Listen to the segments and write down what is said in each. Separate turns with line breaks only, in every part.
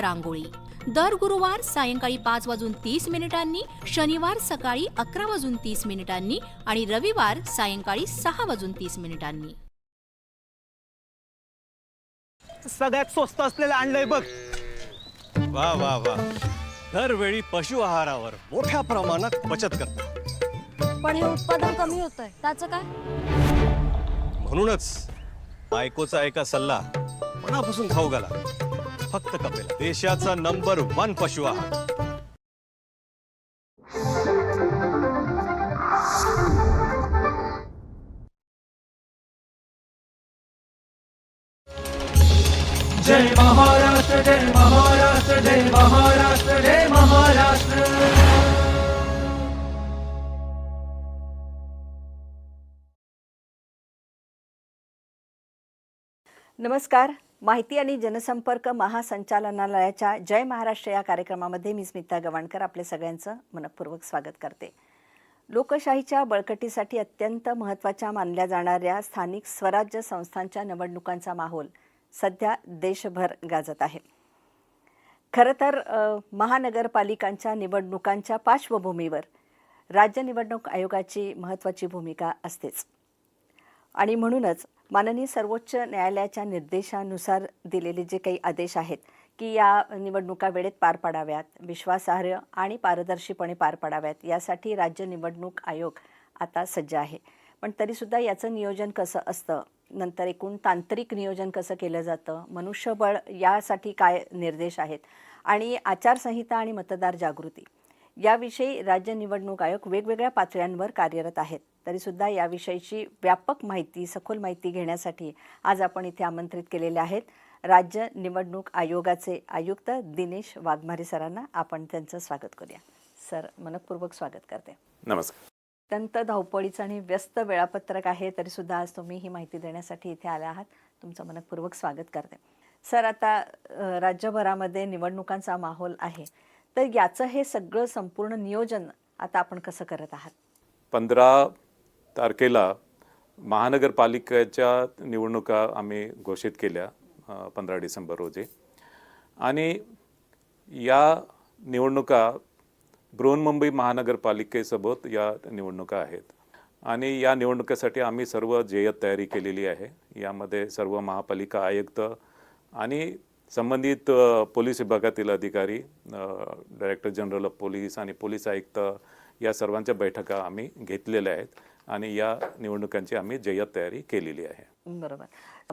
रांगोळी. दर गुरुवार सायंकाळी पाच वाजून तीस मिनिटांनी शनिवार सकाळी अकरा वाजून तीस मिनिटांनी आणि रविवार सायंकाळी सहा वाजून तीस मिनिटांनी.
सगळ्यात स्वस्त असलेलं आणलंय बघ.
वा वा वा. दरवेळी पशु आहारावर मोठ्या प्रमाणात बचत करतो
पण हे उत्पादन कमी होतंय. त्याचं काय?
म्हणूनच बायकोचा एका सल्ला मनापासून खाऊ घाला. फक्त कपेला. देशाचा नंबर वन पशु आहार.
जय महाराष्ट्र जय महाराष्ट्र जय महाराष्ट्र जय महाराष्ट्र.
नमस्कार. माहिती आणि जनसंपर्क महासंचालनालयाच्या जय महाराष्ट्र या कार्यक्रमामध्ये मी स्मिता गवाणकर आपल्या सगळ्यांचं मनपूर्वक स्वागत करते. लोकशाहीच्या बळकटीसाठी अत्यंत महत्त्वाच्या मानल्या जाणाऱ्या स्थानिक स्वराज्य संस्थांच्या निवडणुकांचा माहोल सध्या देशभर गाजत आहे. खरं तर महानगरपालिकांच्या निवडणुकांच्या पार्श्वभूमीवर राज्य निवडणूक आयोगाची महत्त्वाची भूमिका असतेच. आणि म्हणूनच माननीय सर्वोच्च न्यायालयाच्या निर्देशानुसार दिलेले जे काही आदेश आहेत की या निवडणुका वेळेत पार पाडाव्यात विश्वासार्ह आणि पारदर्शीपणे पार पाडाव्यात यासाठी राज्य निवडणूक आयोग आता सज्ज आहे. पण तरीसुद्धा याचं नियोजन कसं असतं? नंतर एकूण तांत्रिक नियोजन कसं केलं जातं? मनुष्यबळ यासाठी काय निर्देश आहेत? आणि आचारसंहिता आणि मतदार जागृती याविषयी राज्य निवडणूक आयोग वेगवेगळ्या पातळ्यांवर कार्यरत आहेत. तरीसुद्धा याविषयीची व्यापक माहिती सखोल माहिती घेण्यासाठी आज आपण इथे आमंत्रित केलेले आहेत. राज्य निवडणूक आयोगाचे आयुक्त दिनेश वाघमारे सरांना आपण त्यांचं स्वागत करूया. सर मनपूर्वक स्वागत करते.
नमस्कार.
अत्यंत धावपळीचं आणि व्यस्त वेळापत्रक आहे तरीसुद्धा आज तुम्ही ही माहिती देण्यासाठी इथे आले आहात. तुमचं मनपूर्वक स्वागत करते. सर आता राज्यभरामध्ये निवडणुकांचा माहोल आहे. तर याचं हे सगळं संपूर्ण नियोजन आता आपण कसं करत आहात?
पंधरा तारखेला महानगरपालिकेच्या निवडणुका आम्ही घोषित केल्या पंधरा डिसेंबर रोजी. आणि या निवडणुका बृहन्मुंबई महानगरपालिकेसोबत या निवडणुका आहेत. आणि या निवडणुकीसाठी आम्ही सर्व जय्यत तयारी केलेली आहे. यामध्ये सर्व महापालिका आयुक्त आणि संबंधित पोलीस विभागातील अधिकारी डायरेक्टर जनरल ऑफ पोलीस आणि पोलीस आयुक्त या सर्वांच्या बैठका आम्ही घेतलेल्या आहेत. आणि या निवडणुकांची आम्ही जय्यत तयारी केलेली आहे.
बरोबर.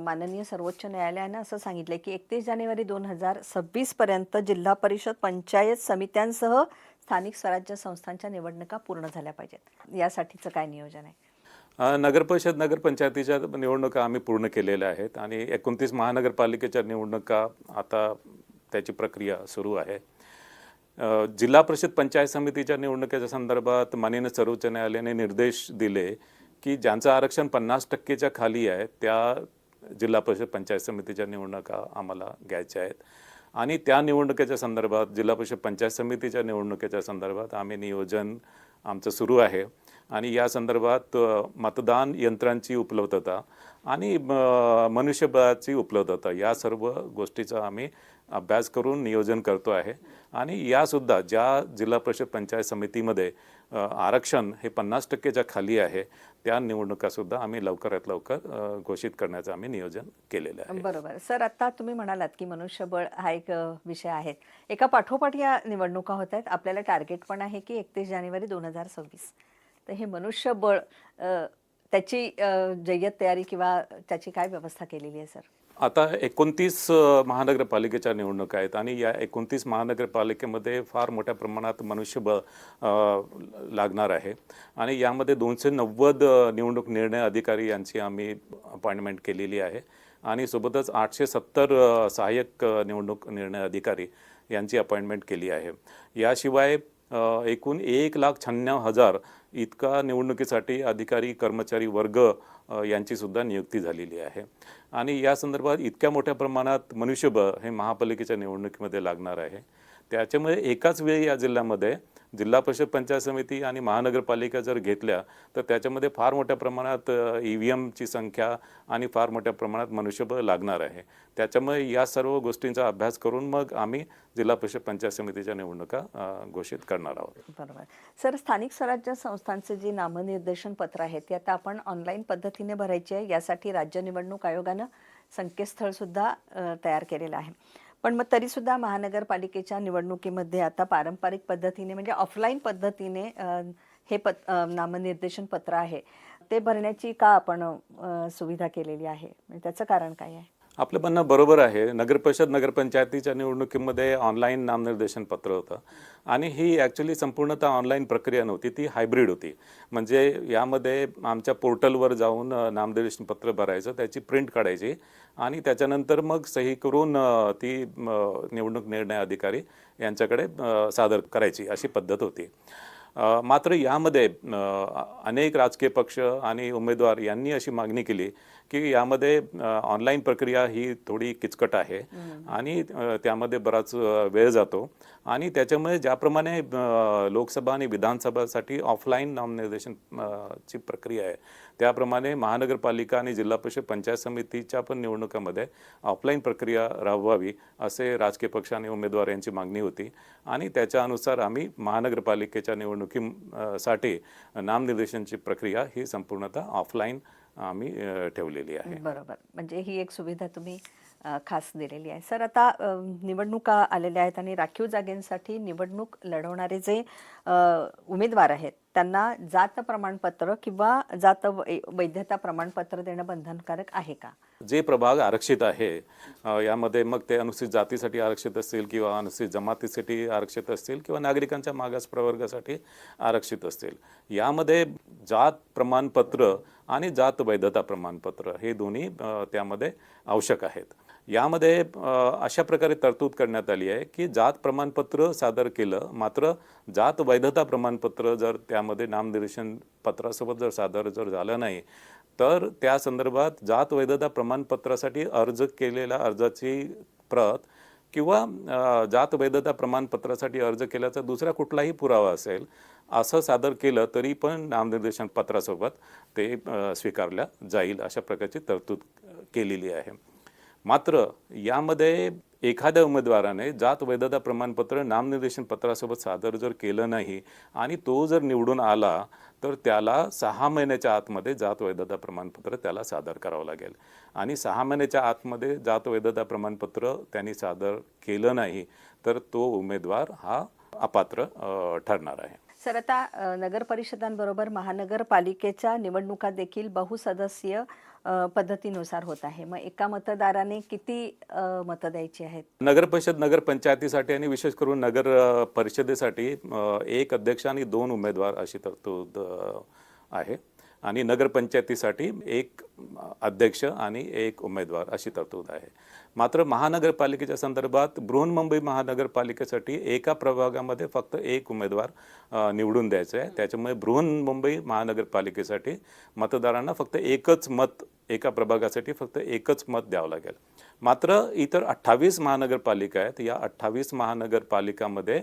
माननीय सर्वोच्च न्यायालयानं असं सांगितलं की एकतीस जानेवारी दोन हजार सव्वीस पर्यंत जिल्हा परिषद पंचायत समित्यांसह स्थानिक स्वराज्य संस्थांच्या निवडणुका पूर्ण झाल्या पाहिजेत. यासाठीचं काय नियोजन आहे?
नगरपरिषद नगरपंचायतीच्या निवडणुका आम्ही पूर्ण केलेल्या आहेत आणि एकोणतीस महानगरपालिकेच्या निवडणुका आता त्याची प्रक्रिया सुरू आहे. जिल्हा परिषद पंचायत समितीच्या निवडणुकीच्या संदर्भात माननीय सर्वोच्च न्यायालयाने निर्देश दिले की ज्यांचं आरक्षण पन्नास टक्केच्या खाली आहे त्या जिल्हा परिषद पंचायत समितीच्या निवडणुका आम्हाला घ्यायच्या आहेत. आणि त्या निवडणुकीच्या संदर्भात जिल्हा परिषद पंचायत समितीच्या निवडणुकीच्या संदर्भात आम्ही नियोजन आमचं सुरू आहे. आणि या संदर्भात मतदान यंत्रांची उपलब्धता आणि मनुष्यबळाची उपलब्धता या सर्व गोष्टीचा आम्ही अभ्यास करून नियोजन करतो आहे. आणि यासुद्धा ज्या जिल्हा परिषद पंचायत समितीमध्ये आरक्षण हे पन्नास टक्केच्या खाली आहे त्या निवडणुकासुद्धा आम्ही लवकरात लवकर घोषित करण्याचं आम्ही नियोजन केलेलं आहे.
बरोबर. सर आता तुम्ही म्हणालात की मनुष्यबळ हा एक विषय आहे. एका पाठोपाठ या निवडणुका होत आहेत. आपल्याला टार्गेट पण आहे की एकतीस जानेवारी दोन हजार सव्वीस. तर हे मनुष्यबळ त्याची जय्यत तयारी किंवा त्याची काय व्यवस्था केलेली आहे सर?
आता एकोणतीस महानगरपालिकेच्या निवडणुका आहेत आणि या एकोणतीस महानगरपालिकेमध्ये फार मोठ्या प्रमाणात मनुष्यबळ लागणार आहे. आणि यामध्ये दोनशे नव्वद निवडणूक निर्णय अधिकारी यांची आम्ही अपॉइंटमेंट केलेली आहे. आणि सोबतच आठशे सत्तर सहाय्यक निवडणूक निर्णय अधिकारी यांची अपॉइंटमेंट केली आहे. याशिवाय एकूण एक लाख शहाण्णव हजार इतका निवडणुकीसाठी अधिकारी कर्मचारी वर्ग यांचीसुद्धा नियुक्ती झालेली आहे. आणि या संदर्भात इतक्या मोठ्या प्रमाणात मनुष्यबळ हे महापालिकेच्या निवडणुकीमध्ये लागणार आहे. त्याच्यामुळे एकाच वेळी या जिल्ह्यामध्ये जिल्हा परिषद पंचायत समिती आणि महानगरपालिका जर घेतल्या तर त्याच्यामध्ये फार मोठ्या प्रमाणात ई व्ही एमची संख्या आणि फार मोठ्या प्रमाणात मनुष्यबळ लागणार आहे. त्याच्यामुळे या सर्व गोष्टींचा अभ्यास करून मग आम्ही जिल्हा परिषद पंचायत समितीच्या निवडणुका घोषित करणार आहोत.
बरोबर. सर स्थानिक स्वराज्य संस्थांचे जे नामनिर्देशन पत्र आहेत ते आता आपण ऑनलाईन पद्धतीने भरायचे आहे. यासाठी राज्य निवडणूक आयोगानं संकेतस्थळ सुद्धा तयार केलेलं आहे. पण मग तरीसुद्धा महानगरपालिकेच्या निवडणुकीमध्ये आता पारंपरिक पद्धतीने म्हणजे ऑफलाईन पद्धतीने हे पत नामनिर्देशन पत्र आहे. ते भरण्याची का आपण सुविधा केलेली आहे? म्हणजे त्याचं कारण काय आहे?
आपलं म्हणणं बरोबर आहे. नगरपरिषद नगरपंचायतीच्या निवडणुकीमध्ये ऑनलाईन नामनिर्देशन पत्र होतं. आणि ही ॲक्च्युली संपूर्णतः ऑनलाईन प्रक्रिया नव्हती ती हायब्रिड होती. म्हणजे यामध्ये आमच्या पोर्टलवर जाऊन नामनिर्देशन पत्र भरायचं त्याची प्रिंट काढायची आणि त्याच्यानंतर मग सही करून ती निवडणूक निर्णय अधिकारी यांच्याकडे सादर करायची अशी पद्धत होती. मात्र यामध्ये अनेक राजकीय पक्ष आणि उमेदवार यांनी अशी मागणी केली की यामध्ये ऑनलाईन प्रक्रिया ही थोडी किचकट आहे. आणि त्यामध्ये बराच वेळ जातो. आणि त्याच्यामुळे ज्याप्रमाणे लोकसभा आणि विधानसभासाठी ऑफलाईन नामनिर्देशन अ, ची प्रक्रिया आहे त्याप्रमाणे महानगरपालिका आणि जिल्हा परिषद पंचायत समितीच्या पण निवडणुकामध्ये ऑफलाईन प्रक्रिया राबवावी असे राजकीय पक्ष आणि उमेदवार यांची मागणी होती. आणि त्याच्या अनुसार आम्ही महानगरपालिकेच्या निवडणुकीसाठी नामनिर्देशनची प्रक्रिया ही संपूर्णतः ऑफलाईन आम्ही ठेवलेली आहे.
बरोबर. म्हणजे ही एक सुविधा तुम्ही खास दिलेली आहे. सर आता निवडणुका आलेल्या आहेत आणि राखीव जागेंसाठी निवडणूक लढवणारे जे उमेदवार आहेत त्यांना जात प्रमाणपत्र किंवा जात वै- वैधता प्रमाणपत्र देणं बंधनकारक आहे का?
जे प्रभाग आरक्षित आहे यामध्ये मग ते अनुसूचित जातीसाठी आरक्षित असतील किंवा अनुसूचित जमातीसाठी आरक्षित असतील किंवा नागरिकांच्या मागास प्रवर्गासाठी आरक्षित असतील. यामध्ये जात प्रमाणपत्र आणि जात वैधता प्रमाणपत्र हे दोन्ही त्यामध्ये आवश्यक आहेत. यामध्ये अशा प्रकारे तरतूद करण्यात आली आहे की जात प्रमाणपत्र सादर केलं मात्र जात वैधता प्रमाणपत्र जर त्यामध्ये नामनिर्देशन पत्रासोबत जर सादर जर झालं नाही तर त्या संदर्भात जात वैधता प्रमाणपत्रासाठी अर्ज केलेल्या अर्जाची प्रत किंवा जात वैधता प्रमाणपत्रासाठी अर्ज केल्याचा दुसरा कुठलाही पुरावा असेल असं सादर केलं तरी पण नामनिर्देशन पत्रासोबत ते स्वीकारल्या जाईल अशा प्रकारची तरतूद केलेली आहे. मात्र यामध्ये एखाद्या उमेदवाराने जात वैधता प्रमाणपत्र नामनिर्देशन पत्रासोबत सादर जर केलं नाही आणि तो जर निवडून आला तर त्याला सहा महिन्याच्या आतमध्ये जात वैधता प्रमाणपत्र त्याला सादर करावं लागेल. आणि सहा महिन्याच्या आतमध्ये जात वैधता प्रमाणपत्र त्यांनी सादर केलं नाही तर तो उमेदवार हा अपात्र ठरणार आहे.
सर आता नगर परिषदांबरोबर महानगरपालिकेच्या निवडणुका देखील बहुसदस्यीय पद्धतीनुसार होत आहे. मग एका मतदाराने किती मतं द्यायची आहेत?
नगर परिषद नगर पंचायतीसाठी आणि विशेष करून नगर परिषदेसाठी एक अध्यक्ष आणि दोन उमेदवार अशी तरतूद आहे. आणि नगरपंचायतीसाठी एक अध्यक्ष आणि एक उमेदवार अशी तरतूद आहे. मात्र महानगरपालिकेच्या संदर्भात बृहन्मुंबई महानगरपालिकेसाठी एका प्रभागामध्ये फक्त एक उमेदवार निवडून द्यायचं आहे. त्याच्यामुळे बृहन्मुंबई महानगरपालिकेसाठी मतदारांना फक्त एकच मत एका प्रभागासाठी फक्त एकच मत द्यावं लागेल. मात्र इतर अठ्ठावीस महानगरपालिका आहेत या अठ्ठावीस महानगरपालिकामध्ये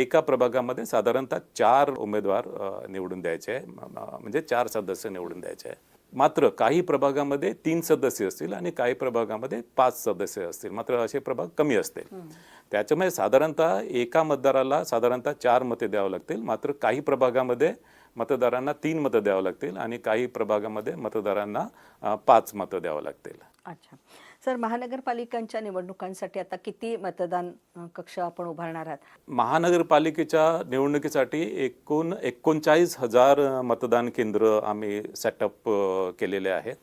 एका प्रभागामध्ये साधारणतः चार उमेदवार निवडून द्यायचे म्हणजे चार सदस्य निवडून द्यायचे आहे मात्र काही प्रभागामध्ये तीन सदस्य असतील आणि काही प्रभागामध्ये पाच सदस्य असतील. मात्र असे प्रभाग कमी असतील. त्याच्यामुळे साधारणतः एका मतदाराला साधारणतः चार मते द्यावं लागतील. मात्र काही प्रभागामध्ये मतदारांना तीन मतं द्यावं लागतील आणि काही प्रभागामध्ये मतदारांना पाच मतं द्यावं लागतील.
अच्छा. सर महानगरपालिकांच्या निवडणुकांसाठी आता किती मतदान कक्ष आपण उभारणार आहात?
महानगरपालिकेच्या निवडणुकीसाठी एकूण एकोणचाळीस हजार मतदान केंद्र आम्ही सेटअप केलेले आहेत.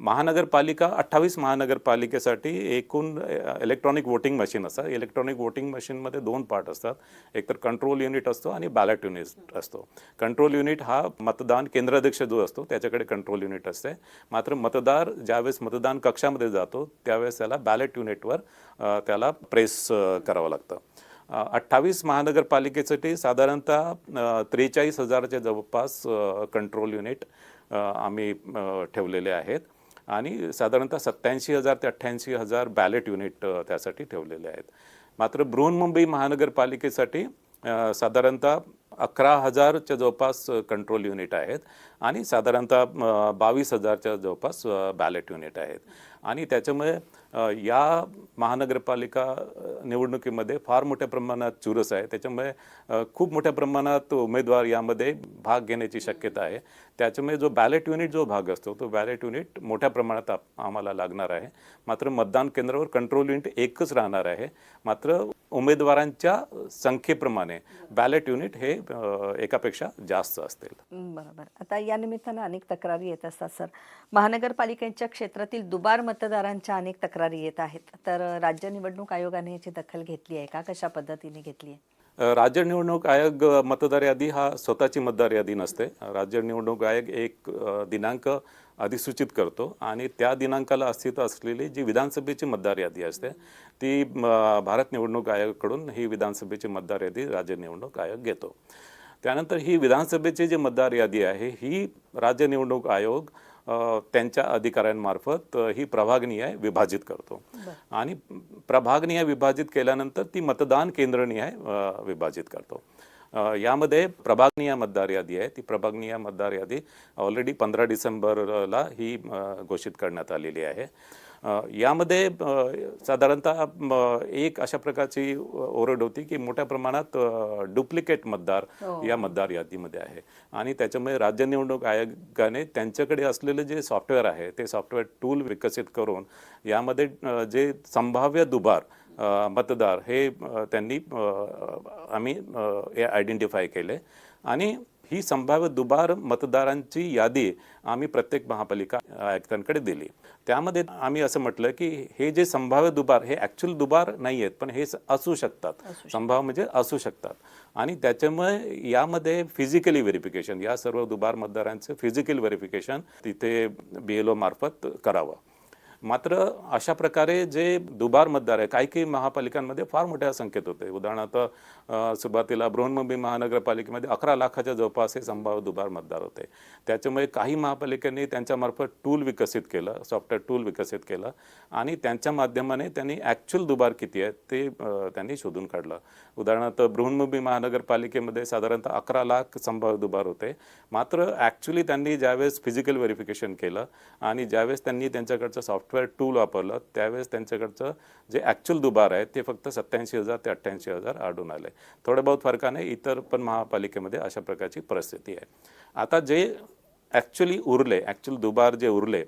महानगरपालिका अठ्ठावीस महानगरपालिकेसाठी एकूण इलेक्ट्रॉनिक वोटिंग मशीन असतात. इलेक्ट्रॉनिक वोटिंग मशीनमध्ये दोन पार्ट असतात. एक तर कंट्रोल युनिट असतो आणि बॅलेट युनिट असतो. कंट्रोल युनिट हा मतदान केंद्राध्यक्ष जो असतो त्याच्याकडे कंट्रोल युनिट असते. मात्र मतदार ज्यावेळेस मतदान कक्षामध्ये जातो त्यावेळेस त्याला बॅलेट युनिटवर त्याला प्रेस करावं लागतं. अठ्ठावीस महानगरपालिकेसाठी साधारणतः त्रेचाळीस हजाराच्या जवळपास कंट्रोल युनिट आम्ही ठेवलेले आहेत. आणि साधारणतः सत्याऐंशी हजार ते अठ्ठ्याऐंशी हजार बॅलेट युनिट त्यासाठी ठेवलेले आहेत. मात्र बृहन्मुंबई महानगरपालिकेसाठी साधारणतः अकरा हजारच्या जवळपास कंट्रोल युनिट आहेत आणि साधारणतः बावीस हजारच्या जवळपास बॅलेट युनिट आहेत. आणि त्याच्यामुळे या महानगरपालिका निवडणुकीमध्ये फार मोठ्या प्रमाणात चुरस आहे. त्याच्यामुळे खूप मोठ्या प्रमाणात उमेदवार यामध्ये भाग घेण्याची शक्यता आहे. त्याच्यामुळे जो बॅलेट युनिट जो भाग असतो तो बॅलेट युनिट मोठ्या प्रमाणात आम्हाला लागणार आहे. मात्र मतदान केंद्रावर कंट्रोल युनिट एकच राहणार आहे. मात्र उमेदवारांच्या संख्येप्रमाणे बॅलेट युनिट हे एकापेक्षा जास्त असतील.
बरोबर. आता या निमित्तानं अनेक तक्रारी येत असतात सर. महानगरपालिकेच्या क्षेत्रातील दुबार मतदारांच्या अनेक तक्रारी येत आहेत. तर राज्य निवडणूक आयोगाने याची दखल घेतली आहे का? कशा पद्धतीने घेतली आहे?
राज्य निवडणूक आयोग मतदार यादी हा स्वतःची मतदार यादी नसते. राज्य निवडणूक आयोग एक दिनांक अधिसूचित करतो. आणि त्या दिनांकाला अस्तित्व असलेली जी विधानसभेची मतदार यादी असते ती भारत निवडणूक आयोगाकडून ही विधानसभेची मतदार यादी राज्य निवडणूक आयोग घेतो. त्यानंतर ही विधानसभेची जी मतदार यादी आहे ही राज्य निवडणूक आयोग त्यांच्या अधिकाऱ्यांमार्फत ही प्रभागनिहाय विभाजित करतो. आणि प्रभागनिहाय विभाजित केल्यानंतर ती मतदान केंद्रनिहाय विभाजित करतो. यामध्ये प्रभागनिहाय मतदार यादी आहे. ती प्रभागनिहाय मतदार यादी ऑलरेडी पंधरा डिसेंबरला ही घोषित करण्यात आलेली आहे. यामध्ये साधारणतः एक अशा प्रकारची ओरड होती की मोठ्या प्रमाणात डुप्लिकेट मतदार या मतदार यादीमध्ये आहे. आणि त्याच्यामुळे राज्य निवडणूक आयोगाने त्यांच्याकडे असलेले जे सॉफ्टवेअर आहे ते सॉफ्टवेअर टूल विकसित करून यामध्ये जे संभाव्य दुबार मतदार हे त्यांनी आम्ही आयडेंटिफाय केले. आणि ही संभाव्य दुबार मतदारांची यादी आम्ही प्रत्येक महापालिका आयुक्तांकडे दिली. त्यामध्ये आम्ही असं म्हटलं की हे जे संभाव्य दुबार हे ॲक्च्युअल दुबार नाही आहेत पण हे असू शकतात. संभाव्य म्हणजे असू शकतात. आणि त्याच्यामुळे यामध्ये फिजिकली व्हेरिफिकेशन या सर्व दुबार मतदारांचं फिजिकल व्हेरिफिकेशन तिथे बी एल ओ मार्फत करावं. मात्र अशा प्रकारे जे दुबार मतदार आहे काही काही महापालिकांमध्ये फार मोठ्या संख्येत होते. उदाहरणार्थ सुरुवातीला बृहन्मुंबई महानगरपालिकेमध्ये अकरा लाखाच्या जवळपास हे संभाव्य दुबार मतदार होते. त्याच्यामुळे काही महापालिकांनी त्यांच्यामार्फत टूल विकसित केलं सॉफ्टवेअर टूल विकसित केलं आणि त्यांच्या माध्यमाने त्यांनी ॲक्च्युअल दुबार किती आहे ते त्यांनी शोधून काढलं. उदाहरणार्थ बृहन्मुंबई महानगरपालिकेमध्ये साधारणतः अकरा लाख संभाव्य दुबार होते. मात्र ॲक्च्युली त्यांनी ज्यावेळेस फिजिकल व्हेरिफिकेशन केलं आणि ज्यावेळेस त्यांनी त्यांच्याकडचं सॉफ्टवेअर टूल वापरलं त्यावेळेस त्यांच्याकडचं जे ॲक्च्युअल दुबार आहे ते फक्त सत्याऐंशी हजार ते अठ्ठ्याऐंशी हजार आढळून आले. थोड्या बहुत फरकाने इतर पण महापालिकेमध्ये अशा प्रकारची परिस्थिती आहे. आता जे ॲक्च्युली उरले ॲक्च्युअल दुबार जे उरले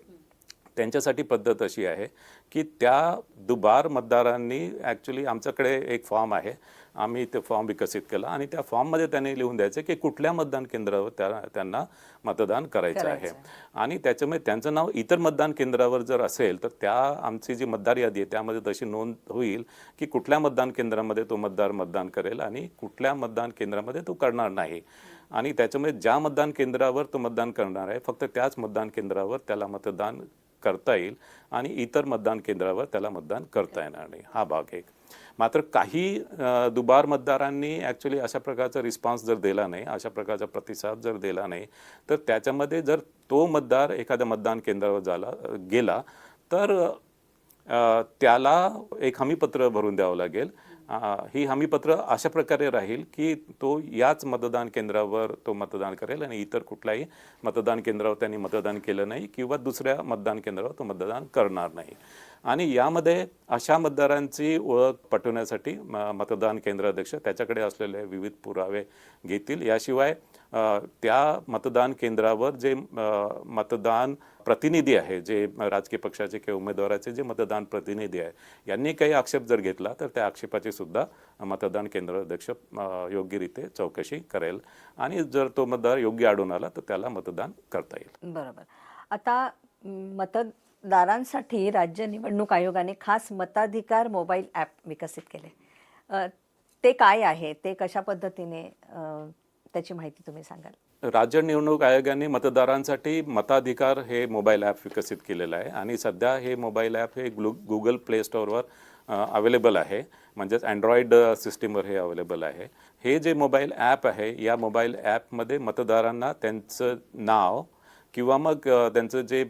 त्यांच्यासाठी पद्धत अशी आहे की त्या दुबार मतदारांनी ॲक्च्युली आमच्याकडे एक फॉर्म आहे. आम्ही ते फॉर्म विकसित केला आणि त्या फॉर्ममध्ये त्यांनी लिहून द्यायचं की कुठल्या मतदान केंद्रावर त्या त्यांना मतदान करायचं आहे. आणि त्याच्यामुळे त्यांचं नाव इतर मतदान केंद्रावर जर असेल तर त्या आमची जी मतदार यादी आहे त्यामध्ये तशी नोंद होईल की कुठल्या मतदान केंद्रामध्ये तो मतदार मतदान करेल आणि कुठल्या मतदान केंद्रामध्ये तो करणार नाही. आणि त्याच्यामुळे ज्या मतदान केंद्रावर तो मतदान करणार आहे फक्त त्याच मतदान केंद्रावर त्याला मतदान करता येईल आणि इतर मतदान केंद्रावर त्याला मतदान करता येणार नाही. हा भाग एक. मात्र काही दुबार मतदारांनी ॲक्च्युली अशा प्रकारचा रिस्पॉन्स जर दिला नाही अशा प्रकारचा प्रतिसाद जर दिला नाही तर त्याच्यामध्ये जर तो मतदार एखाद्या मतदान केंद्रावर झाला गेला तर त्याला एक हमीपत्र भरून द्यावं लागेल. ही हमीपत्र अशा प्रकारे राहील की तो याच मतदान केंद्रावर तो मतदान करेल आणि इतर कुठल्याही मतदान केंद्रावर त्यांनी मतदान केलं नाही किंवा दुसऱ्या मतदान केंद्रावर तो मतदान करणार नाही. आणि यामध्ये अशा मतदारांची ओळख पटवण्यासाठी मतदान केंद्राध्यक्ष त्याच्याकडे असलेले विविध पुरावे घेतील. याशिवाय त्या मतदान केंद्रावर जे मतदान प्रतिनिधी आहे जे राजकीय पक्षाचे किंवा उमेदवाराचे जे मतदान प्रतिनिधी आहे यांनी काही आक्षेप जर घेतला तर त्या आक्षेपाची सुद्धा मतदान केंद्राध्यक्ष योग्यरीत्या चौकशी करेल. आणि जर तो मतदार योग्य आढळून आला तर त्याला मतदान करता येईल.
बरोबर. आता मतदारांसाठी राज्य निवडणूक आयोगाने खास मताधिकार मोबाईल ॲप विकसित केले. ते काय आहे? ते कशा पद्धतीने त्याची माहिती तुम्ही सांगाल.
राज्य निवडणूक आयोगाने मतदारांसाठी मताधिकार हे मोबाईल ॲप विकसित केलेलं आहे आणि सध्या हे मोबाईल ॲप हे ग्लु गुगल प्ले स्टोअरवर अवेलेबल आहे. म्हणजेच अँड्रॉइड सिस्टीमवर हे अवेलेबल आहे. हे जे मोबाईल ॲप आहे या मोबाईल ॲपमध्ये मतदारांना त्यांचं नाव किंवा मग त्यांचं जे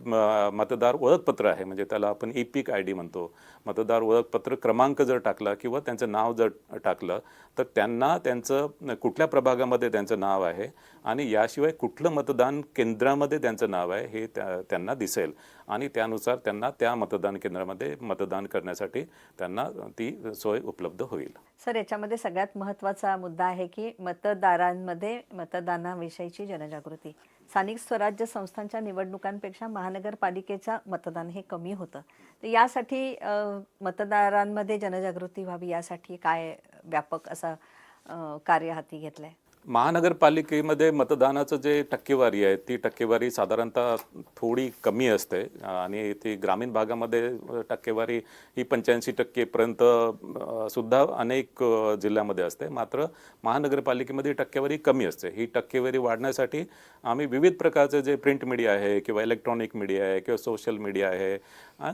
मतदार ओळखपत्र आहे म्हणजे त्याला आपण इपिक आय डी म्हणतो. मतदार ओळखपत्र क्रमांक जर टाकला किंवा त्यांचं नाव जर टाकलं तर त्यांना त्यांचं कुठल्या प्रभागामध्ये त्यांचं नाव आहे आणि याशिवाय कुठलं मतदान केंद्रामध्ये त्यांचं नाव आहे हे त्या त्यांना दिसेल. आणि त्यानुसार त्यांना त्या मतदान केंद्रामध्ये मतदान करण्यासाठी त्यांना ती सोय उपलब्ध होईल.
सर याच्यामध्ये सगळ्यात महत्त्वाचा मुद्दा आहे की मतदारांमध्ये मतदानाविषयीची जनजागृती. स्थानिक स्वराज्य संस्थांच्या निवडणुकांपेक्षा महानगरपालिकेच्या मतदान हे कमी होतं. तर यासाठी मतदारांमध्ये जनजागृती व्हावी यासाठी काय व्यापक असं कार्य हाती घेतलं आहे
महानगरपालिकेमध्ये मतदानाचं जे टक्केवारी आहे ती टक्केवारी साधारणतः थोडी कमी असते. आणि ती ग्रामीण भागामध्ये टक्केवारी ही पंच्याऐंशी टक्केपर्यंत सुद्धा अनेक जिल्ह्यामध्ये असते. मात्र महानगरपालिकेमध्ये टक्केवारी कमी असते. ही टक्केवारी वाढण्यासाठी आम्ही विविध प्रकारचे जे प्रिंट मीडिया आहे किंवा इलेक्ट्रॉनिक मीडिया आहे किंवा सोशल मीडिया आहे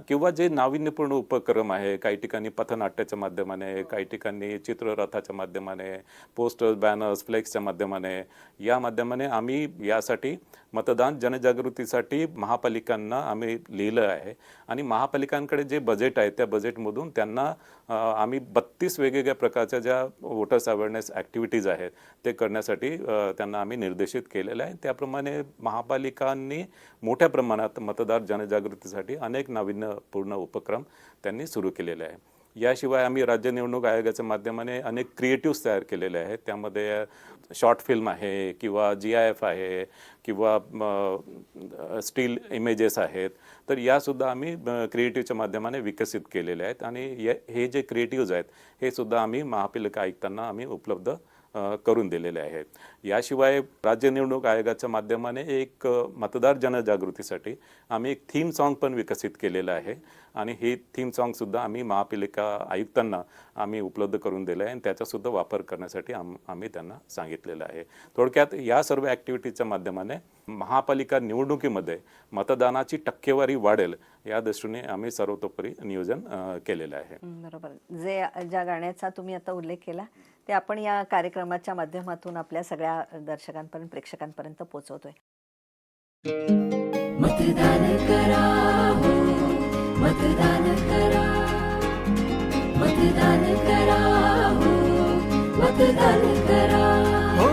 किंवा जे नाविन्यपूर्ण उपक्रम आहे काही ठिकाणी पथनाट्याच्या माध्यमाने काही ठिकाणी चित्ररथाच्या माध्यमाने पोस्टर्स बॅनर्स फ्लेक्स फ्लेक्सच्या माध्यमाने. या माध्यमाने आम्ही यासाठी मतदान जनजागृतीसाठी महापालिकांना आम्ही लिहिलं आहे. आणि महापालिकांकडे जे बजेट आहे त्या बजेटमधून त्यांना आम्ही बत्तीस वेगवेगळ्या प्रकारच्या ज्या वोटर्स अवेअरनेस ॲक्टिव्हिटीज आहेत ते करण्यासाठी त्यांना आम्ही निर्देशित केलेलं आहे. त्याप्रमाणे महापालिकांनी मोठ्या प्रमाणात मतदार जनजागृतीसाठी अनेक नाविन्यपूर्ण उपक्रम त्यांनी सुरू केलेले आहे. याशिवाय आम्ही राज्य निवडणूक आयोगाच्या माध्यमाने अनेक क्रिएटिव्स तयार केलेले आहेत. त्यामध्ये शॉर्ट फिल्म आहे किंवा जी आय एफ आहे किंवा स्टील इमेजेस आहेत. तर यासुद्धा आम्ही क्रिएटिव्हच्या माध्यमाने विकसित केलेले आहेत. आणि हे जे क्रिएटिव्ज आहेत हे सुद्धा आम्ही महापालिका आयुक्तांना आम्ही उपलब्ध करून दिलेले आहेत. याशिवाय राज्य निवडणूक आयोगाच्या माध्यमाने एक मतदार जनजागृतीसाठी आम्ही एक थीम सॉन्ग पण विकसित केलेलं आहे. आणि हे थीम सॉन्गसुद्धा आम्ही महापालिका आयुक्तांना आम्ही उपलब्ध करून दिलं आहे आणि त्याचासुद्धा वापर करण्यासाठी आम आम्ही त्यांना सांगितलेलं आहे. थोडक्यात या सर्व ॲक्टिव्हिटीजच्या माध्यमाने महापालिका निवडणुकीमध्ये मतदानाची टक्केवारी वाढेल या दृष्टीने आम्ही सर्वतोपरी नियोजन केलेलं आहे.
हं, बरोबर. जे ज्या गाण्याचा तुम्ही आता उल्लेख केला ते आपण या कार्यक्रमाच्या माध्यमातून आपल्या सगळ्या दर्शकांपर्यंत प्रेक्षकांपर्यंत पोहोचवतोय.
मतदान करा. मतदान करा. मतदान करा हो. मतदान करा.
हो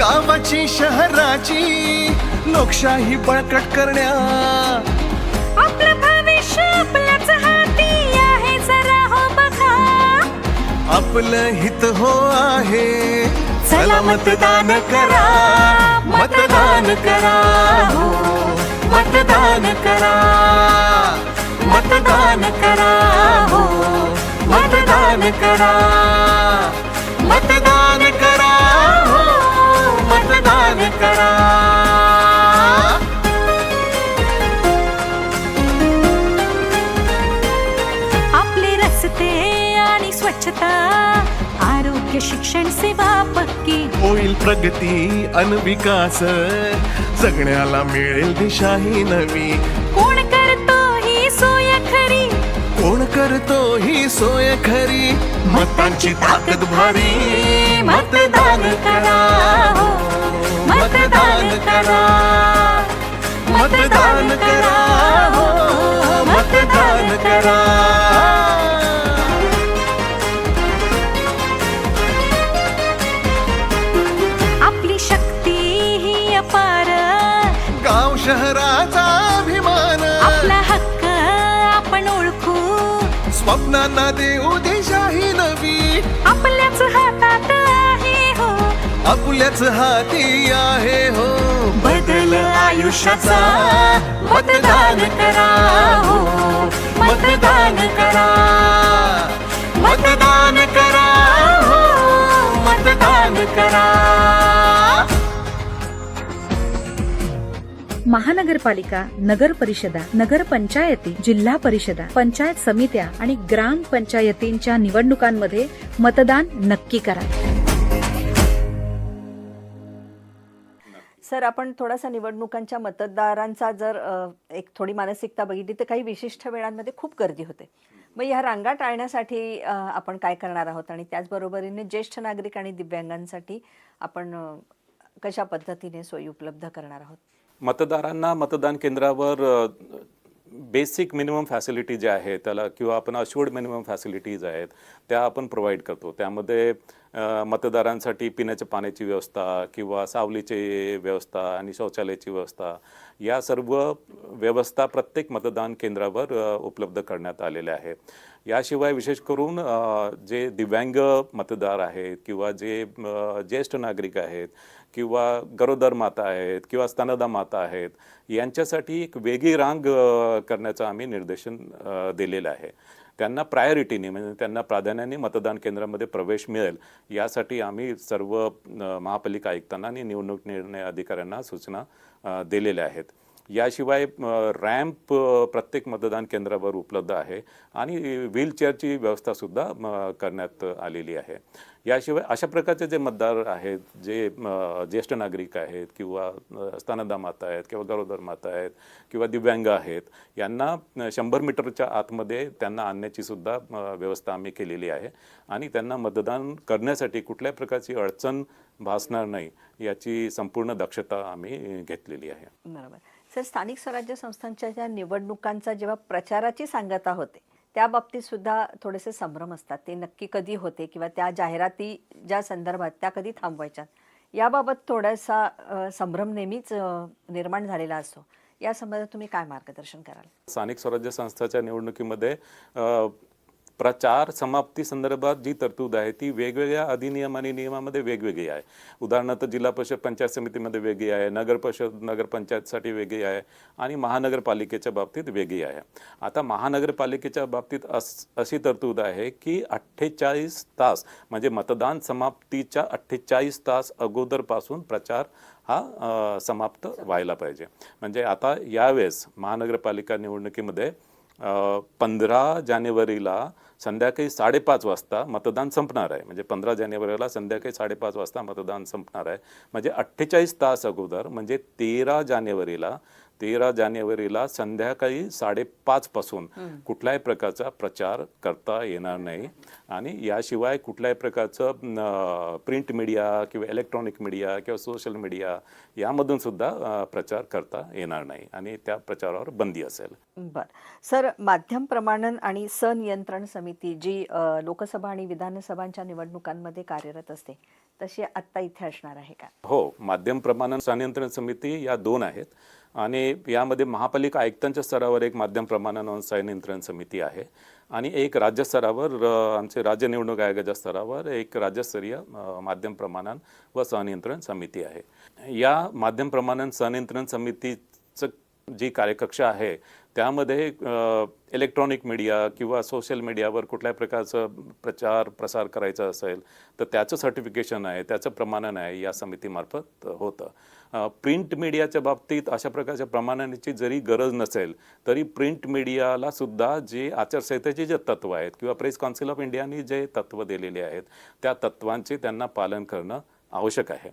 गावाची शहराची लोकशाही बळकट करण्या.
आपलं भविष्य आपल्याच हाती आहे जरा हो बघा.
आपलं हित हो आहे. चला मतदान करा. मतदान करा. हो. मतदान करा. मतदान करा हो. मतदान करा. मतदान करा हो. मतदान करा.
आपले रस्ते आणि स्वच्छता आरोग्य शिक्षण सेवा पक्की.
होईल प्रगती अन विकास. जगण्याला मिळेल दिशा ही नवी.
कोण करतो ही सोय खरी?
कोण करतो ही सोय खरी? मतांची ताकद भारी. मतदान करा.
हो.
मतदान करा. मतदान करा. हो. मतदान करा. स्वप्नांना देऊ दिशा ही नवी.
आपल्याच हातात आहे हो.
आपल्याच हाती आहे हो. बदल आयुष्याचा मतदान करा हो. मतदान करा. मतदान करा हो. मतदान करा.
महानगरपालिका नगर परिषदा नगर पंचायती जिल्हा परिषदा पंचायत समित्या आणि ग्राम पंचायतींच्या निवडणुकांमध्ये मतदान नक्की करा.
सर आपण थोडासा निवडणुकांच्या मतदारांचा जर एक थोडी मानसिकता बघितली तर काही विशिष्ट वेळांमध्ये खूप गर्दी होते. मग ह्या रांगा टाळण्यासाठी आपण काय करणार आहोत? आणि त्याचबरोबरीने ज्येष्ठ नागरिक आणि दिव्यांगांसाठी आपण कशा पद्धतीने सोयी उपलब्ध करणार आहोत?
मतदारांना मतदान केंद्रावर बेसिक मिनिमम फॅसिलिटी ज्या आहेत त्याला किंवा आपण अश्युअर्ड मिनिमम फॅसिलिटीज आहेत त्या आपण प्रोव्हाइड करतो. त्यामध्ये मतदारांसाठी पिण्याच्या पाण्याची व्यवस्था किंवा सावलीची व्यवस्था आणि शौचालयाची व्यवस्था या सर्व व्यवस्था प्रत्येक मतदान केंद्रावर उपलब्ध करण्यात आलेल्या आहेत. याशिवाय विशेष करून जे दिव्यांग मतदार आहेत किंवा जे ज्येष्ठ नागरिक आहेत किंवा गरोदर माता आहेत किंवा स्तनदा माता आहेत यांच्यासाठी एक वेगळी रांग करण्याचं आम्ही निर्देशन दिलेलं आहे. त्यांना प्रायोरिटीने म्हणजे त्यांना प्राधान्याने मतदान केंद्रामध्ये प्रवेश मिळेल यासाठी आम्ही सर्व महापालिका आयुक्तांना आणि निवडणूक निर्णय अधिकाऱ्यांना सूचना दिलेल्या आहेत. याशिवाय रॅम्प प्रत्येक मतदान केंद्रावर उपलब्ध आहे आणि व्हीलचेअरची व्यवस्थासुद्धा करण्यात आलेली आहे. याशिवाय अशा प्रकारचे जे मतदार आहेत जे ज्येष्ठ नागरिक आहेत किंवा स्तनदा माता आहेत किंवा गरोदर माता आहेत किंवा दिव्यांग आहेत यांना शंभर मीटरच्या आतमध्ये त्यांना आणण्याची सुद्धा व्यवस्था आम्ही केलेली आहे आणि त्यांना मतदान करण्यासाठी कुठल्याही प्रकारची अडचण भासणार नाही याची संपूर्ण दक्षता आम्ही घेतलेली आहे.
बरोबर. सर स्थानिक स्वराज्य संस्थांच्या ज्या निवडणुकांचा जेव्हा प्रचाराची सांगता होते त्या बाबतीत सुद्धा थोडेसे संभ्रम असतात. ते नक्की कधी होते किंवा त्या जाहिराती ज्या संदर्भात त्या कधी थांबवायच्या? याबाबत थोडासा संभ्रम नेहमीच निर्माण झालेला असतो. या संबंधात तुम्ही काय मार्गदर्शन कराल?
स्थानिक स्वराज्य संस्थाच्या निवडणुकीमध्ये प्रचार समाप्ती संदर्भात जी तरतूद आहे ती वेगवेगळ्या अधिनियम आणि नियमामध्ये वेगवेगळी आहे. उदाहरणार्थ जिल्हा परिषद पंचायत समितीमध्ये वेगळी आहे नगर परिषद नगरपंचायतसाठी वेगळी आहे आणि महानगरपालिकेच्या बाबतीत वेगळी आहे. आता महानगरपालिकेच्या बाबतीत अस अशी तरतूद आहे की अठ्ठेचाळीस तास म्हणजे मतदान समाप्तीच्या अठ्ठेचाळीस तास अगोदरपासून प्रचार हा समाप्त व्हायला पाहिजे. म्हणजे आता यावेळेस महानगरपालिका निवडणुकीमध्ये पंधरा जानेवारीला संध्याकाळी साडेपाच वाजता मतदान संपणार आहे. म्हणजे पंधरा जानेवारीला संध्याकाळी साडेपाच वाजता मतदान संपणार आहे. म्हणजे अठ्ठेचाळीस तास अगोदर म्हणजे तेरा जानेवारीला तेरा जानेवारीला संध्याकाळी साडेपाचपासून कुठल्याही प्रकारचा प्रचार करता येणार नाही. आणि याशिवाय कुठल्याही प्रकारचं प्रिंट मीडिया किंवा इलेक्ट्रॉनिक मीडिया किंवा सोशल मीडिया यामधून सुद्धा प्रचार करता येणार नाही. आणि त्या प्रचारावर बंदी असेल.
बर. सर माध्यम प्रमाणन आणि सनियंत्रण समिती जी लोकसभा आणि विधानसभांच्या निवडणुकांमध्ये कार्यरत असते तशी आत्ता इथे असणार आहे का?
हो. माध्यम प्रमाणन संनियंत्रण समिती या दोन आहेत. आणि यामध्ये महापालिका आयुक्तांच्या स्तरावर एक माध्यम प्रमाणन आणि संनियंत्रण समिती आहे. आणि एक राज्य स्तरावर आमचे राज्य निवडणूक आयोगाच्या स्तरावर एक राज्यस्तरीय माध्यम प्रमाणन व संनियंत्रण समिती आहे. या माध्यम प्रमाणन संनियंत्रण समितीचं जी कार्यकक्ष आहे त्यामध्ये इलेक्ट्रॉनिक मीडिया किंवा सोशल मीडियावर कुठल्याही प्रकारचं प्रचार प्रसार करायचा असेल तर त्याचं सर्टिफिकेशन आहे त्याचं प्रमाणन आहे या समितीमार्फत होतं. प्रिंट मीडियाच्या बाबतीत अशा प्रकारच्या प्रमाणाची जरी गरज नसेल तरी प्रिंट मीडियाला सुद्धा जे आचारसंहितेचे जे तत्व आहेत किंवा प्रेस काउन्सिल ऑफ इंडियाने जे तत्व दिलेले आहेत त्या तत्वांचे त्यांना पालन करणं आवश्यक आहे.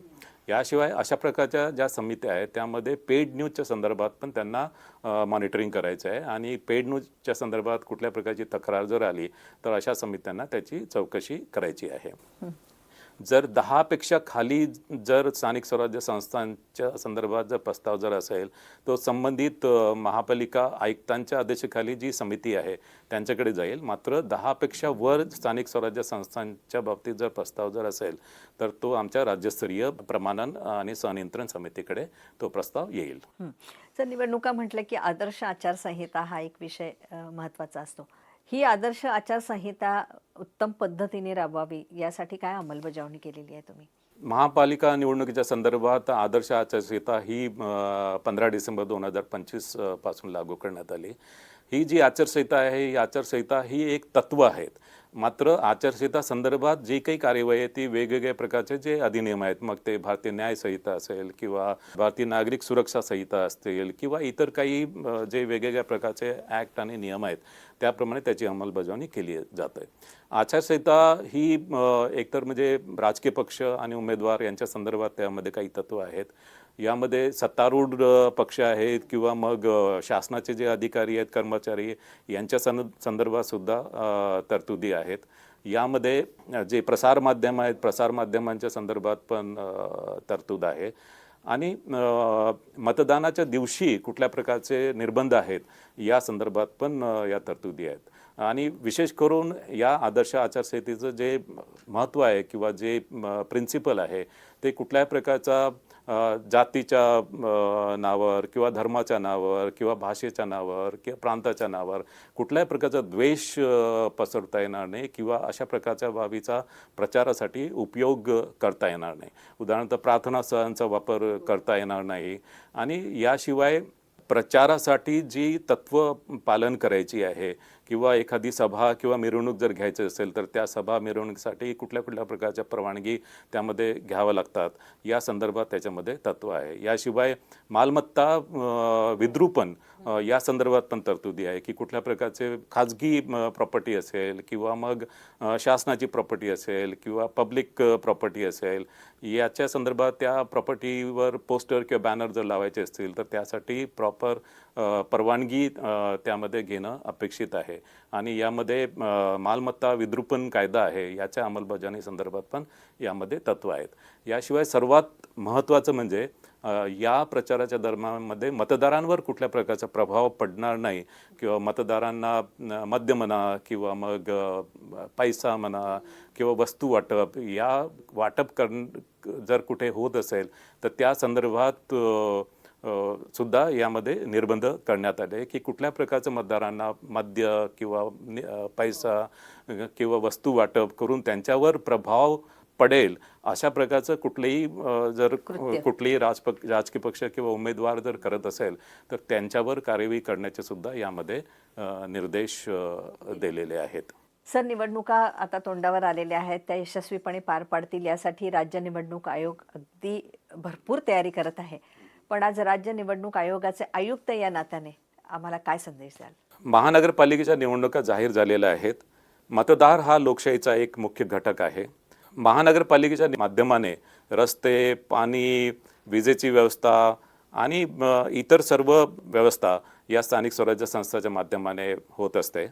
याशिवाय अशा प्रकारच्या ज्या समित्या आहेत त्यामध्ये पेड न्यूजच्या संदर्भात पण त्यांना मॉनिटरिंग करायचं आहे आणि पेड न्यूजच्या संदर्भात कुठल्या प्रकारची तक्रार जर आली तर अशा समित्यांना त्याची चौकशी करायची आहे. जर दहापेक्षा खाली जर स्थानिक स्वराज्य संस्थांच्या संदर्भात जर प्रस्ताव जर असेल तो संबंधित महापालिका आयुक्तांच्या आदेशाखाली जी समिती आहे त्यांच्याकडे जाईल. मात्र दहापेक्षा वर स्थानिक स्वराज्य संस्थांच्या बाबतीत जर प्रस्ताव जर असेल तर तो आमच्या राज्यस्तरीय प्रमाणन आणि संनियंत्रण समितीकडे तो प्रस्ताव येईल.
सर निवडणुका म्हटलं की आदर्श आचारसंहिता हा एक विषय महत्त्वाचा असतो. ही आदर्श आचारसंहिता उत्तम पद्धतीने राबवावी यासाठी काय अंमलबजावणी केलेली आहे तुम्ही?
महापालिका निवडणुकीच्या संदर्भात आदर्श आचारसंहिता ही पंधरा डिसेंबर दोन हजार पंचवीसपासून लागू करण्यात आली. ही जी आचारसंहिता आहे ही आचारसंहिता ही एक तत्व आहेत. मात्र आचारसंहिता संदर्भात जी काही कार्यवाही आहे ती वेगवेगळ्या प्रकारचे जे अधिनियम आहेत मग ते भारतीय न्याय संहिता असेल किंवा भारतीय नागरिक सुरक्षा संहिता असतील किंवा इतर काही जे वेगवेगळ्या प्रकारचे ॲक्ट आणि नियम आहेत त्याप्रमाणे त्याची अंमलबजावणी केली जात आहे. आचारसंहिता ही एकतर म्हणजे राजकीय पक्ष आणि उमेदवार यांच्या संदर्भात त्यामध्ये काही तत्व आहेत. यामध्ये सत्तारूढ पक्ष आहेत किंवा मग शासनाचे जे अधिकारी आहेत कर्मचारी यांच्या सन संदर्भात सुद्धा तरतुदी आहेत. यामध्ये जे प्रसारमाध्यम आहेत प्रसारमाध्यमांच्या संदर्भात पण तरतूद आहे. आणि मतदानाच्या दिवशी कुठल्या प्रकारचे निर्बंध आहेत या संदर्भात पण या तरतुदी आहेत. आणि विशेष करून या आदर्श आचारसंहितेचं जे महत्त्व आहे किंवा जे प्रिन्सिपल आहे ते कुठल्याही प्रकारचा जातीच्या नावावर किंवा धर्माच्या नावावर किंवा भाषेच्या नावावर किंवा प्रांताच्या नावावर कुठल्याही प्रकारचा द्वेष पसरता येणार नाही किंवा अशा प्रकारच्या बाबीचा प्रचारासाठी उपयोग करता येणार नाही. उदाहरणार्थ प्रार्थना सहांचा वापर करता येणार नाही आणि याशिवाय प्रचारासाठी जी तत्व पालन करायची आहे किंवा एखादी सभा किंवा मिरवणूक जर घ्यायची असेल तर त्या सभा मिरवणुकीसाठी कुठल्या कुठल्या प्रकारच्या परवानगी त्यामध्ये घ्यावं लागतात? या संदर्भात त्याच्यामध्ये तत्व आहे. याशिवाय मालमत्ता अं, विद्रूपण या संदर्भात पण तरतुदी आहे की कुठल्या प्रकारचे खाजगी प्रॉपर्टी असेल किंवा मग शासनाची प्रॉपर्टी असेल किंवा पब्लिक प्रॉपर्टी असेल याच्या संदर्भात त्या प्रॉपर्टीवर पोस्टर किंवा बॅनर जर लावायचे असतील तर त्यासाठी प्रॉपर परवानगी त्यामध्ये घेणं अपेक्षित आहे. आणि यामध्ये मालमत्ता विद्रूपण कायदा आहे याच्या अंमलबजावणी संदर्भात पण यामध्ये तत्त्व आहेत. याशिवाय सर्वात महत्त्वाचं म्हणजे या प्रचाराच्या दरम्यानमध्ये मतदारांवर कुठल्या प्रकारचा प्रभाव पडणार नाही किंवा मतदारांना मद्य म्हणा किंवा मग पैसा म्हणा किंवा वस्तू वाटप या वाटप करण जर कुठे होत असेल तर त्या संदर्भात सुद्धा यामध्ये निर्बंध करण्यात आले की कुठल्या प्रकारचं मतदारांना मद्य किंवा पैसा किंवा वस्तू वाटप करून त्यांच्यावर प्रभाव पडेल अशा प्रकारचं कुठलेही जर कुठलेही राजपक्ष राजकीय पक्ष किंवा उमेदवार जर करत असेल तर त्यांच्यावर कार्यवाही करण्याचे सुद्धा यामध्ये निर्देश दिलेले आहेत.
सर निवडणुका आता तोंडावर आलेल्या आहेत त्या यशस्वीपणे पार पाडतील यासाठी राज्य निवडणूक आयोग अगदी भरपूर तयारी करत आहे. पण आज राज्य निवडणूक आयोगाचे आयुक्त या नात्याने आम्हाला काय संदेश द्याल?
महानगरपालिकेच्या निवडणुका जाहीर झालेल्या आहेत. मतदार हा लोकशाहीचा एक मुख्य घटक आहे. महानगरपालिकेच्या माध्यमाने रस्ते पाणी विजेची व्यवस्था आणि इतर सर्व व्यवस्था या स्थानिक स्वराज्य संस्थाच्या माध्यमाने होत असते.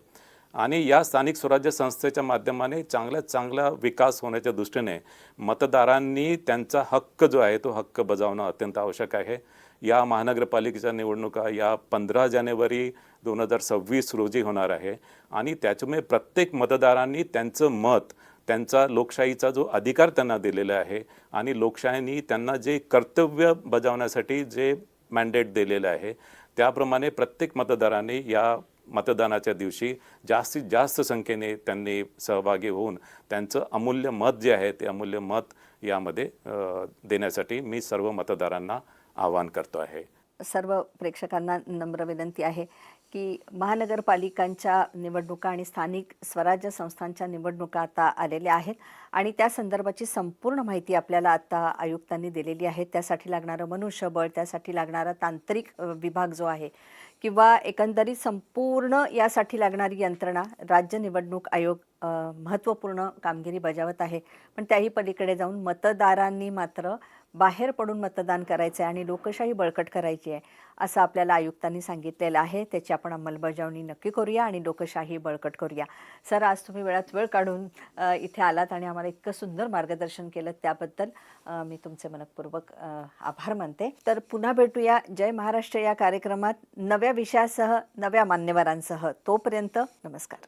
आणि या स्थानिक स्वराज्य संस्थेच्या माध्यमाने चांगल्या चांगला विकास होण्याच्या दृष्टीने मतदारांनी त्यांचा हक्क जो आहे तो हक्क बजावणं अत्यंत आवश्यक आहे. या महानगरपालिकेच्या निवडणुका या पंधरा जानेवारी दोन हजार सव्वीस रोजी होणार आहे आणि त्याच्यामुळे प्रत्येक मतदारांनी त्यांचं मत त्यांचा लोकशाहीचा जो अधिकार त्यांना दिलेला आहे आणि लोकशाहीने त्यांना जे कर्तव्य बजावण्यासाठी जे मॅन्डेट दिलेलं आहे त्याप्रमाणे प्रत्येक मतदाराने या मतदानाच्या दिवशी जास्तीत जास्त संख्येने त्यांनी सहभागी होऊन त्यांचं अमूल्य मत जे आहे ते अमूल्य मत यामध्ये देण्यासाठी मी सर्व मतदारांना आवाहन करतो आहे.
सर्व प्रेक्षकांना नम्र विनंती आहे की महानगरपालिकांच्या निवडणुका आणि स्थानिक स्वराज्य संस्थांच्या निवडणुका आता आलेल्या आहेत आणि त्या संदर्भाची संपूर्ण माहिती आपल्याला आता आयुक्तांनी दिलेली आहे. त्यासाठी लागणारं मनुष्यबळ त्यासाठी लागणारा तांत्रिक विभाग जो आहे किंवा एकंदरीत संपूर्ण यासाठी लागणारी यंत्रणा राज्य निवडणूक आयोग महत्त्वपूर्ण कामगिरी बजावत आहे. पण त्याही पलीकडे जाऊन मतदारांनी मात्र बाहेर पडून मतदान करायचं आहे आणि लोकशाही बळकट करायची आहे असं आपल्याला आयुक्तांनी सांगितलेलं आहे. त्याची आपण अंमलबजावणी नक्की करूया आणि लोकशाही बळकट करूया. सर आज तुम्ही वेळात वेळ काढून इथे आलात आणि आम्हाला इतकं सुंदर मार्गदर्शन केलं त्याबद्दल मी तुमचे मनपूर्वक आभार मानते. तर पुन्हा भेटूया. जय महाराष्ट्र या कार्यक्रमात. नव्या विषयासह नव्या मान्यवरांसह. तोपर्यंत नमस्कार.